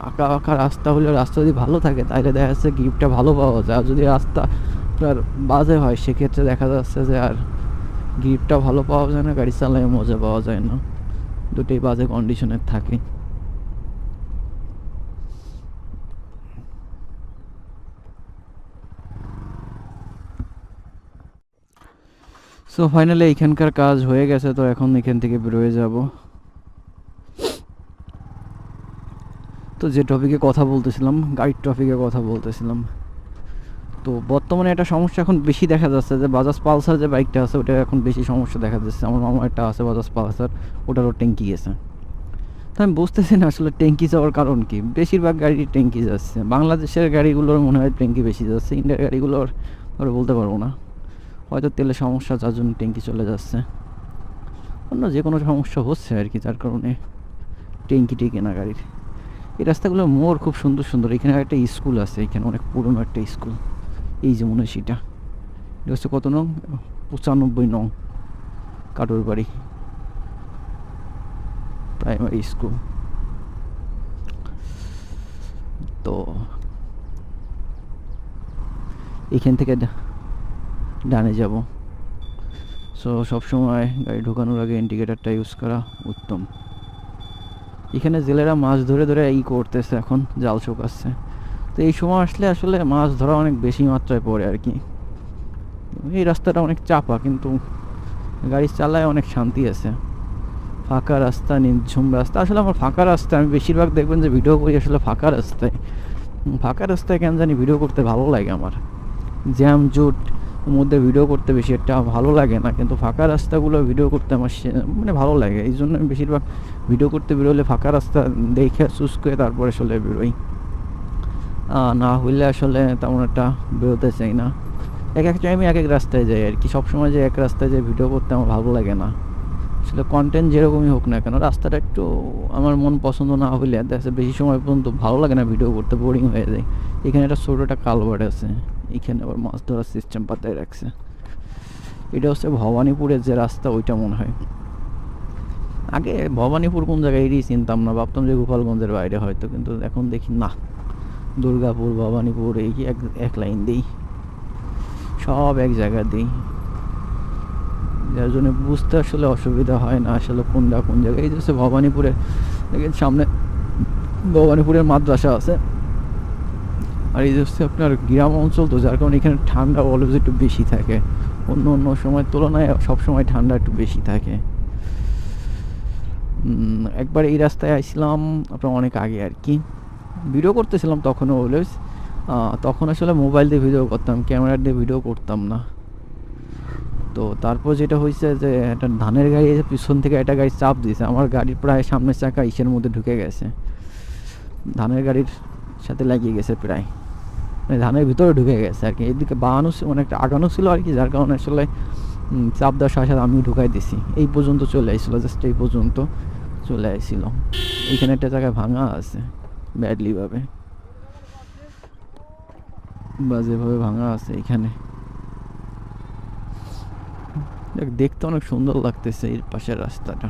ফাঁকা ফাঁকা রাস্তা হলে রাস্তা যদি ভালো থাকে, তাহলে দেখা যাচ্ছে গিফটটা ভালো পাওয়া যায়। আর যদি রাস্তা আপনার বাজে হয়, সেক্ষেত্রে দেখা যাচ্ছে যে আর গিফটটা ভালো পাওয়া যায় না, গাড়ি চালায় মজা পাওয়া যায় না। দুটোই বাজে কন্ডিশনের থাকে। সো ফাইনালি এইখানকার কাজ হয়ে গেছে, তো এখন এখান থেকে বেরোয় যাব। তো যে টপিকে কথা বলতেছিলাম গাড়ির টপিকে কথা বলতেছিলাম, তো বর্তমানে একটা সমস্যা এখন বেশি দেখা যাচ্ছে যে বাজাজ পালসার যে বাইকটা আছে ওটা এখন বেশি সমস্যা দেখা যাচ্ছে। আমার মামা একটা আছে বাজাজ পালসার ওটারও ট্যাঙ্কি গেছে তো আমি বুঝতেছি না আসলে ট্যাঙ্কি যাওয়ার কারণ কি? বেশিরভাগ গাড়ি ট্যাঙ্কি যাচ্ছে। বাংলাদেশের গাড়িগুলোর মনে হয় ট্যাঙ্কি বেশি যাচ্ছে ইন্ডিয়ার গাড়িগুলোর আর বলতে পারব না। হয়তো তেলের সমস্যা, যার জন্য ট্যাঙ্কি চলে যাচ্ছে। অন্য যে কোনো সমস্যা হচ্ছে আর কি, যার কারণে ট্যাঙ্কি টেকে না গাড়ির। এই রাস্তাগুলো মোর খুব সুন্দর সুন্দর। এখানে একটা স্কুল আছে, এখানে অনেক পুরনো একটা স্কুল। এই যে মনে হয় সেটা এটা হচ্ছে কত নং? পঁচানব্বই নং। কাটোর বাড়ি প্রাইমারি স্কুল। তো এখান থেকে ডানে যাব। সো সবসময় গাড়ি ঢোকানোর আগে ইন্ডিকেটারটা ইউজ করা উত্তম। এখানে জেলেরা মাছ ধরে ধরে ই করতেছে এখন, জাল শোকাচ্ছে তো এই সময় আসলে আসলে মাছ ধরা অনেক বেশি মাত্রায় পড়ে আর কি। এই রাস্তাটা অনেক চাপা, কিন্তু গাড়ি চালায় অনেক শান্তি আছে। ফাঁকা রাস্তা নির্ঝুম রাস্তা। আসলে আমার ফাঁকা রাস্তা আমি বেশিরভাগ দেখবেন যে ভিডিও করি আসলে ফাঁকা রাস্তায়। ফাঁকা রাস্তায় কেন জানি ভিডিও করতে ভালো লাগে আমার। জ্যাম, জুট মধ্যে ভিডিও করতে বেশি একটা ভালো লাগে না। কিন্তু ফাঁকা রাস্তাগুলো ভিডিও করতে আমার মানে ভালো লাগে। এই জন্য আমি বেশিরভাগ ভিডিও করতে বেরোলে ফাঁকা রাস্তা দেখে চুজ করে তারপরে আসলে বেরোই। না হইলে আসলে তেমন একটা বেরোতে চাই না। এক এক টাইমে এক এক রাস্তায় যাই আর কি। সবসময় যে এক রাস্তায় যে ভিডিও করতে আমার ভালো লাগে না। আসলে কন্টেন্ট যেরকমই হোক না কেন, রাস্তাটা একটু আমার মন পছন্দ না হইলে, দেখা বেশি সময় পর্যন্ত ভালো লাগে না ভিডিও করতে বোরিং হয়ে যায়। এখানে একটা ছোটো একটা কালভার্ট আছে। এখানে আবার মাছ ধরার সিস্টেম পাতায় রাখছে। এটা হচ্ছে ভবানীপুরের যে রাস্তা, ওইটা মনে হয়। আগে ভবানীপুর কোন জায়গায় এটাই চিনতাম না, ভাবতাম যে গোপালগঞ্জের বাইরে হয়তো, কিন্তু এখন দেখি না। দুর্গাপুর, ভবানীপুর, এই এক এক লাইন দিই। সব এক জায়গা দিই। যার জন্য বুঝতে আসলে অসুবিধা হয় না আসলে কোনটা কোন জায়গায়। এই যে ভবানীপুরে, দেখেন সামনে ভবানীপুরের মাদ্রাসা আছে। আর এই হচ্ছে আপনার গ্রাম অঞ্চল তো, যার কারণে এখানে ঠান্ডা অলওয়েজ একটু বেশি থাকে। অন্য অন্য সময়ের তুলনায় সবসময় ঠান্ডা একটু বেশি থাকে। একবার এই রাস্তায় আসছিলাম আপনার অনেক আগে আর কি। ভিডিও করতেছিলাম তখনও অলওয়েজ। তখন আসলে মোবাইল দিয়ে ভিডিও করতাম, ক্যামেরা দিয়ে ভিডিও করতাম না। তো তারপর যেটা হয়েছে যে, একটা ধানের গাড়ি এসে পিছন থেকে একটা গাড়ি চাপ দিয়েছে। আমার গাড়ির প্রায় সামনের চাকা ইসের মধ্যে ঢুকে গেছে। ধানের গাড়ির সাথে লাগিয়ে গেছে প্রায়। মানে ধানের ভিতরে ঢুকে গেছে আর কি। এদিকে বাগানো ছিল মানে আগানো ছিল আর কি, যার কারণে আসলে চাপ দেওয়ার সাথে সাথে আমি ঢুকাই দিছি। এই পর্যন্ত চলে আসছিল জাস্ট এই পর্যন্ত চলে আসছিল এখানে একটা জায়গায় ভাঙা আছে ব্যাডলিভাবে বাজেভাবে ভাঙা আছে এখানে। দেখ, দেখতে অনেক সুন্দর লাগতেছে এর পাশের রাস্তাটা।